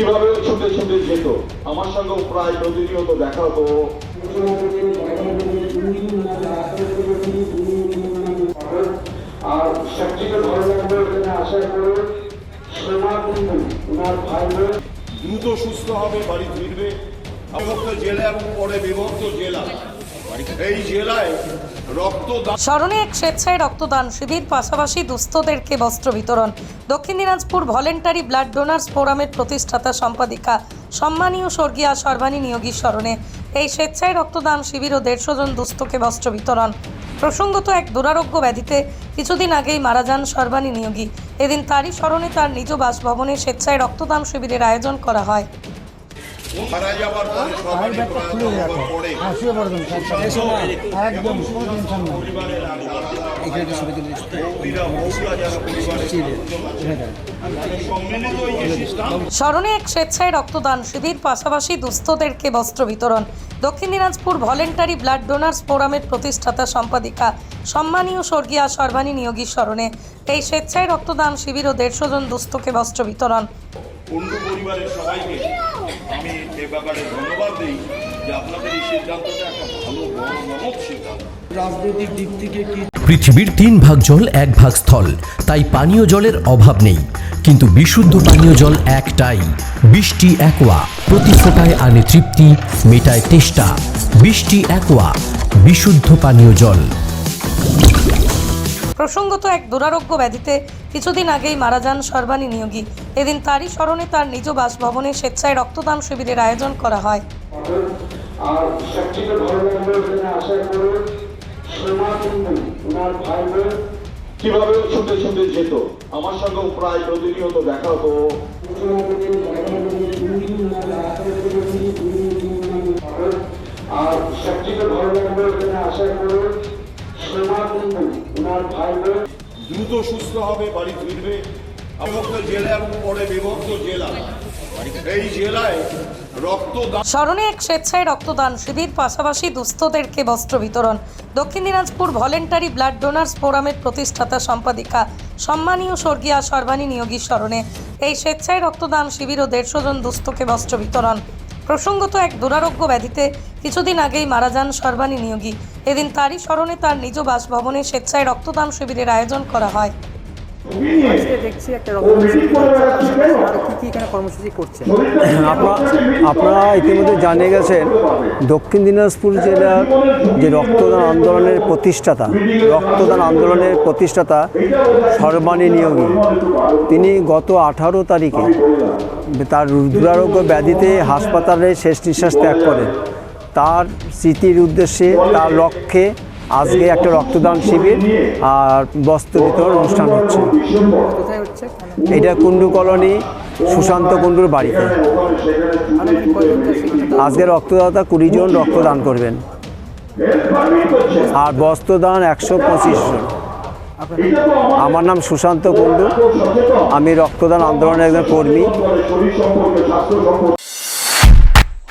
কীভাবে ছুটে ছুটে যেত? আমার সঙ্গে প্রায় প্রতিনিয়ত দেখা হতো। আর সবথেকে ভালো এখানে কুন্ডু ওনার ভাই দ্রুত সুস্থ হবে বাড়ি ফিরবে। বিভক্ত জেলা এবং পরে বিভক্ত জেলা। স্মরণে এক স্বেচ্ছায় রক্তদান শিবির, পাশাপাশি দুস্থদেরকে বস্ত্র বিতরণ। দক্ষিণ দিনাজপুর ভলেন্টারি ব্লাড ডোনার্স ফোরামের প্রতিষ্ঠাতা সম্পাদিকা সম্মানীয় স্বর্গীয়া সর্বাণী নিয়োগী স্মরণে এই স্বেচ্ছায় রক্তদান শিবির ও দেড়শো জন দুস্থকে বস্ত্র বিতরণ। প্রসঙ্গত এক দুরারোগ্য ব্যাধিতে কিছুদিন আগেই মারা যান সর্বাণী নিয়োগী। এদিন তারই স্মরণে তার নিজ বাসভবনে স্বেচ্ছায় রক্তদান শিবিরের আয়োজন করা হয়। মারা যাবার পরে সবারই প্রয়াত হওয়ার পরে একদম কোনো টেনশন নেই। বৌদিরা বৌরা যারা পরিবারের সম্মিলিত এই যে সিস্টেম স্মরণে এক স্বেচ্ছায় রক্তদান শিবির পাশাপাশি দুস্থদেরকে বস্ত্র বিতরণ। দক্ষিণ দিনাজপুর ভলেন্টারি ব্লাড ডোনার্স ফোরামের প্রতিষ্ঠাতা সম্পাদিকা সম্মানীয় স্বর্গীয়া সর্বাণী নিয়োগীর স্মরণে এই স্বেচ্ছায় রক্তদান শিবির ও দেড়শো জন দুস্থকে বস্ত্র বিতরণ। পরিবারের সবাইকে আমি এ ব্যাপারে ধন্যবাদ দিই যে আপনাদের এই সিদ্ধান্তটা একটা ভালো বড় মহৎ সিদ্ধান্ত। রাজনৈতিক দিক থেকে কি পৃথিবীর তিন ভাগ জল এক ভাগ স্থল। তাই পানীয় জলের অভাব নেই। কিন্তু বিশুদ্ধ পানীয় জল একটাই। বৃষ্টি একোয়া। প্রতি ফোটায় আনে তৃপ্তি মেটায় তেষ্টা। বৃষ্টি একোয়া। বিশুদ্ধ পানীয় জল। প্রসঙ্গত এক দুরারোগ্য ব্যাধিতে কিছুদিন আগেই মারা যান সর্বাণী নিয়োগী। এদিন তারই স্মরণে তার নিজ বাসভবনে স্বেচ্ছায় রক্তদান শিবিরের আয়োজন করা হয়। কীভাবে ছুটে ছুটে যেত? আমার সঙ্গেও প্রায় প্রতিনিয়ত দেখা হতো। দ্রুত সুস্থ হবে, বাড়ি ফিরবে। জেলা এবং পরে বিভক্ত জেলা। এই জেলায় স্মরণে এক স্বেচ্ছায় রক্তদান শিবির, পাশাপাশি দুস্থদেরকে বস্ত্র বিতরণ। দক্ষিণ দিনাজপুর ভলেন্টারি ব্লাড ডোনার্স ফোরামের প্রতিষ্ঠাতা সম্পাদিকা সম্মানীয় স্বর্গীয়া সর্বাণী নিয়োগী স্মরণে। এই স্বেচ্ছায় রক্তদান শিবির ও দেড়শো জন দুস্থকে বস্ত্র বিতরণ। প্রসঙ্গত এক দুরারোগ্য ব্যাধিতে কিছুদিন আগেই মারা যান সর্বাণী নিয়োগী। এদিন তারই স্মরণে তার নিজ বাসভবনে স্বেচ্ছায় রক্তদান শিবিরের আয়োজন করা হয়। আজকে দেখছি একটা রক্তদান শিবির হচ্ছে। আর কি কি এখানে কর্মসূচি করছে? আপনারা আপনারা ইতিমধ্যে জানিয়ে গেছেন দক্ষিণ দিনাজপুর জেলার যে রক্তদান আন্দোলনের প্রতিষ্ঠাতা রক্তদান আন্দোলনের প্রতিষ্ঠাতা সর্বাণী নিয়োগী তিনি গত আঠারো তারিখে তার দুরারোগ্য ব্যাধিতে হাসপাতালে শেষ নিঃশ্বাস ত্যাগ করেন। তার স্মৃতির উদ্দেশ্যে তার লক্ষ্যে আজকে একটা রক্তদান শিবির আর বস্ত্র বিতরণ অনুষ্ঠান হচ্ছে। এটা কুণ্ডু কলোনি সুশান্ত কুণ্ডুর বাড়িতে। আজকে রক্তদাতা কুড়ি জন রক্তদান করবেন। আর বস্ত্রদান একশো পঁচিশ জন। আমার নাম সুশান্ত কুণ্ডু। আমি রক্তদান আন্দোলনের একজন কর্মী।